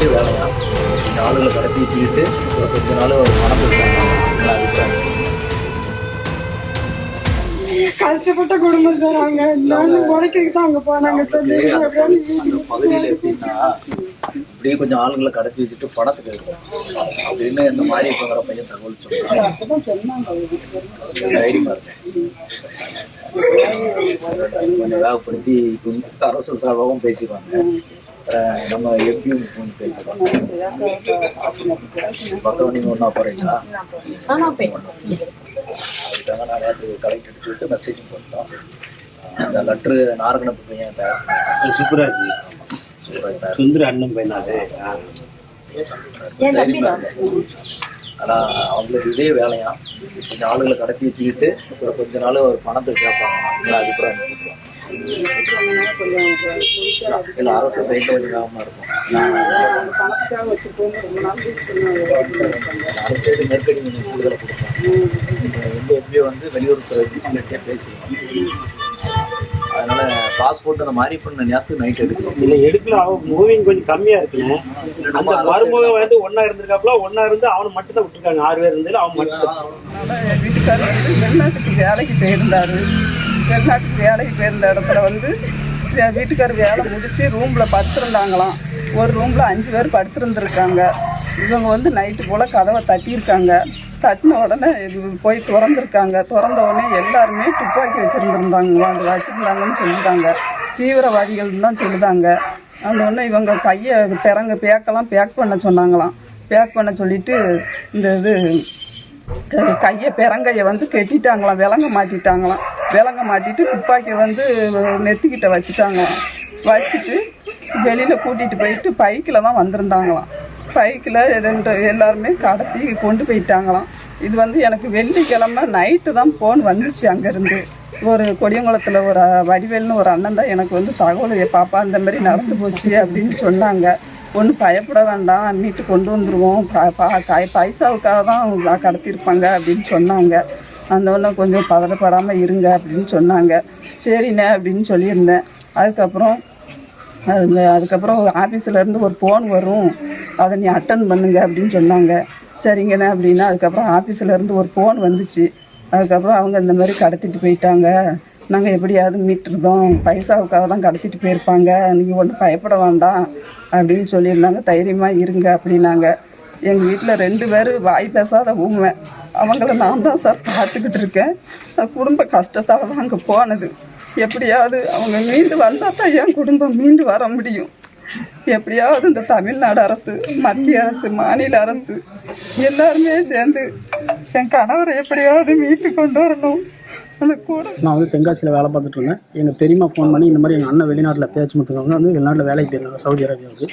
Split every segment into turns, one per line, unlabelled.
Night வேலையா இந்த ஆளுகளை கடத்தி வச்சுக்கிட்டு ஒரு கொஞ்ச நாள் ஒரு பணம் கொடுத்தாங்க
கஷ்டப்பட்ட குடும்பம் சார் அவங்க நான் உடைக்கிறதுக்கு தான் அங்க போனாங்க.
பகுதியில் எப்படின்னா இப்படியே கொஞ்சம் ஆளுங்களை கடத்தி வச்சுட்டு பணத்துக்கு இருக்கும். அப்படின்னு இந்த மாதிரி இருக்கிற பையன் தகவல்
சொன்னாங்க
தைரியமா இருக்கேன் கொஞ்சம் வேகப்படுத்தி அரசு சார்பாகவும் பேசிடுவாங்க நம்ம எம்பியும் ஃபோன் பேசிடுவாங்க பக்கம் நீங்கள் ஒன்றா போகிறீங்களா அதுக்காக நான் நேற்று கலெக்டர் சொல்லிட்டு மெசேஜ் பண்ணிட்டோம் அந்த லெட்ரு நாரகணப்பு பையன் தயார் சூப்பராக தயார்
சுந்தர அண்ணன் பையனாது
தைரியமா இருந்தேன். ஆனா அவங்களுக்கு இதே வேலையா? இந்த ஆளுகளை கடத்தி வச்சுக்கிட்டு ஒரு கொஞ்ச நாள் ஒரு பணத்துக்கு கேட்பாங்க அதுக்கப்புறம் அனுப்பிடுவாங்க இல்லை அரசு சைட்டில் கொஞ்சம் வேகமாக இருக்கும்.
பணத்துக்காக வச்சுருக்கோம் ரொம்ப நாள் சொன்னாங்க
அரசு சைடு நெருக்கடி கூடுதலாக எந்த எப்படியோ வந்து வெளியூர் விசிலட்டியாக பேசிக்கலாம் அதனால பாஸ்போர்ட் அந்த மாதிரி பண்ண நேரத்துக்கு நைட் எடுக்கணும்.
இல்ல எடுக்கல. அவன் மூவிங் கொஞ்சம் கம்மியா இருக்குங்க அந்த மருமக வந்து ஒன்னா இருந்திருக்காப்புல ஒன்னா இருந்து அவனை மட்டும் தான் விட்டுருக்காங்க. ஆறு பேர் இருந்தாலும் அவன் மட்டும் தான்
அதனால என் வீட்டுக்காரர் வெளிநாட்டுக்கு வேலைக்கு போயிருந்தார். எல்லாத்துக்கும் வேலைக்கு போயிருந்த இடத்துல வந்து வீட்டுக்கார் வேலை முடித்து ரூமில் படுத்துருந்தாங்களாம். ஒரு ரூமில் அஞ்சு பேர் படுத்திருந்துருக்காங்க. இவங்க வந்து நைட்டு போல் கதவை தட்டியிருக்காங்க. தட்டின உடனே போய் திறந்துருக்காங்க. திறந்த உடனே எல்லாருமே துப்பாக்கி வச்சுருந்துருந்தாங்க அது வச்சுருந்தாங்கன்னு சொல்லிட்டாங்க. தீவிரவாதிகள் தான் சொல்லுதாங்க. அந்த உடனே இவங்க கையை பிறங்க பேக்கெல்லாம் பேக் பண்ண சொன்னாங்களாம். பேக் பண்ண சொல்லிட்டு இந்த இது கையை பிறங்கையை வந்து கெட்டிட்டாங்களாம். விலங்க மாட்டிட்டாங்களாம். விலங்க மாட்டிட்டு துப்பாக்கி வந்து நெத்திக்கிட்ட வச்சுட்டாங்களாம் வச்சுட்டு வெளியில் கூட்டிகிட்டு போயிட்டு பைக்கில் தான் வந்திருந்தாங்களாம். பைக்கில் ரெண்டு எல்லாருமே கடத்தி கொண்டு போயிட்டாங்களாம். இது வந்து எனக்கு வெள்ளிக்கிழமை நைட்டு தான் ஃபோன் வந்துச்சு அங்கேருந்து. ஒரு கொடியங்குளத்தில் ஒரு வடிவேல்னு ஒரு அண்ணன் தான் எனக்கு வந்து தகவல் பாப்பா அந்த மாதிரி நடந்து போச்சு அப்படின்னு சொன்னாங்க. ஒன்றும் பயப்பட வேண்டாம் அன்னிட்டு கொண்டு வந்துடுவோம் பைசாவுக்காக தான் கடத்தியிருப்பாங்க அப்படின்னு சொன்னாங்க. அந்த ஒன்று கொஞ்சம் பதறப்படாமல் இருங்க அப்படின்னு சொன்னாங்க. சரிண்ணே அப்படின்னு சொல்லியிருந்தேன். அதுக்கப்புறம் அது அதுக்கப்புறம் ஆஃபீஸிலேருந்து ஒரு ஃபோன் வரும். அதை நீ அட்டன் பண்ணுங்க அப்படின்னு சொன்னாங்க. சரிங்கண்ணே அப்படின்னா அதுக்கப்புறம் ஆஃபீஸில் இருந்து ஒரு ஃபோன் வந்துச்சு. அதுக்கப்புறம் அவங்க இந்த மாதிரி கடத்திட்டு போயிட்டாங்க. நாங்கள் எப்படியாவது மீட்டிருந்தோம் பைசாவுக்காக தான் கடத்திட்டு போயிருப்பாங்க. நீங்கள் ஒன்றும் பயப்பட வேண்டாம் அப்படின்னு சொல்லியிருந்தாங்க. தைரியமாக இருங்க அப்படின்னாங்க. எங்கள் வீட்டில் ரெண்டு பேர் வாய் பேசாத ஊமை. அவங்கள நான் தான் சார் பார்த்துக்கிட்டு இருக்கேன். குடும்ப கஷ்டத்தால் தான் அங்கே போனது. எப்படியாவது அவங்க மீண்டு வந்தால் தான் என் குடும்பம் மீண்டு வர முடியும். எப்படியாவது இந்த தமிழ்நாடு அரசு மத்திய அரசு மாநில அரசு எல்லாருமே சேர்ந்து என் கணவரை எப்படியாவது மீட்டு கொண்டு வரணும். அந்த கூட
நான் வந்து தென்காசியில் வேலை பார்த்துட்டு இருந்தேன். எங்கள் பெரியம்மா ஃபோன் பண்ணி இந்த மாதிரி எங்கள் அண்ணன் வெளிநாட்டில் பேச்சு முத்துக்கவங்க வந்து வெளிநாட்டில் வேலைக்கு போயிருந்தாங்க சவுதி அரேபியாவுக்கு.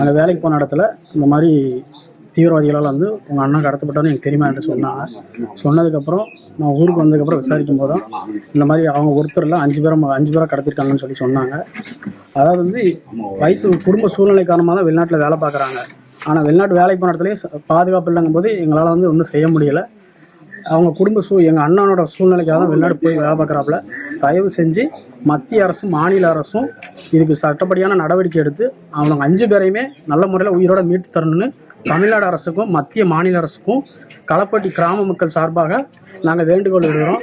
அந்த வேலைக்கு போன இடத்துல இந்த மாதிரி தீவிரவாதிகளால் வந்து உங்கள் அண்ணா கடத்தப்பட்டோன்னு எங்கள் தெரியுமா என்று சொன்னாங்க. சொன்னதுக்கப்புறம் நான் ஊருக்கு வந்ததுக்கப்புறம் விசாரிக்கும் போதும் இந்த மாதிரி அவங்க ஒருத்தரில் அஞ்சு பேரும் அஞ்சு பேராக கடத்திருக்காங்கன்னு சொல்லி சொன்னாங்க. அதாவது வந்து வயிற்று குடும்ப சூழ்நிலை காரணமாக தான் வெளிநாட்டில் வேலை பார்க்குறாங்க. ஆனால் வெளிநாட்டு வேலைக்கு போன இடத்துலையும் பாதுகாப்பு இல்லைங்கும் போது எங்களால் வந்து ஒன்றும் செய்ய முடியலை. அவங்க குடும்ப சூ எங்கள் அண்ணனோட சூழ்நிலைக்காக தான் வெளிநாடு போய் வேலை பார்க்குறாப்புல. தயவு செஞ்சு மத்திய அரசும் மாநில அரசும் இதுக்கு சட்டப்படியான நடவடிக்கை எடுத்து அவங்க அஞ்சு பேரையுமே நல்ல முறையில் உயிரோட மீட்டு தரணும்னு தமிழ்நாடு அரசுக்கும் மத்திய மாநில அரசுக்கும் களப்பட்டி கிராம மக்கள் சார்பாக நாங்கள் வேண்டுகோள் விடுகிறோம்.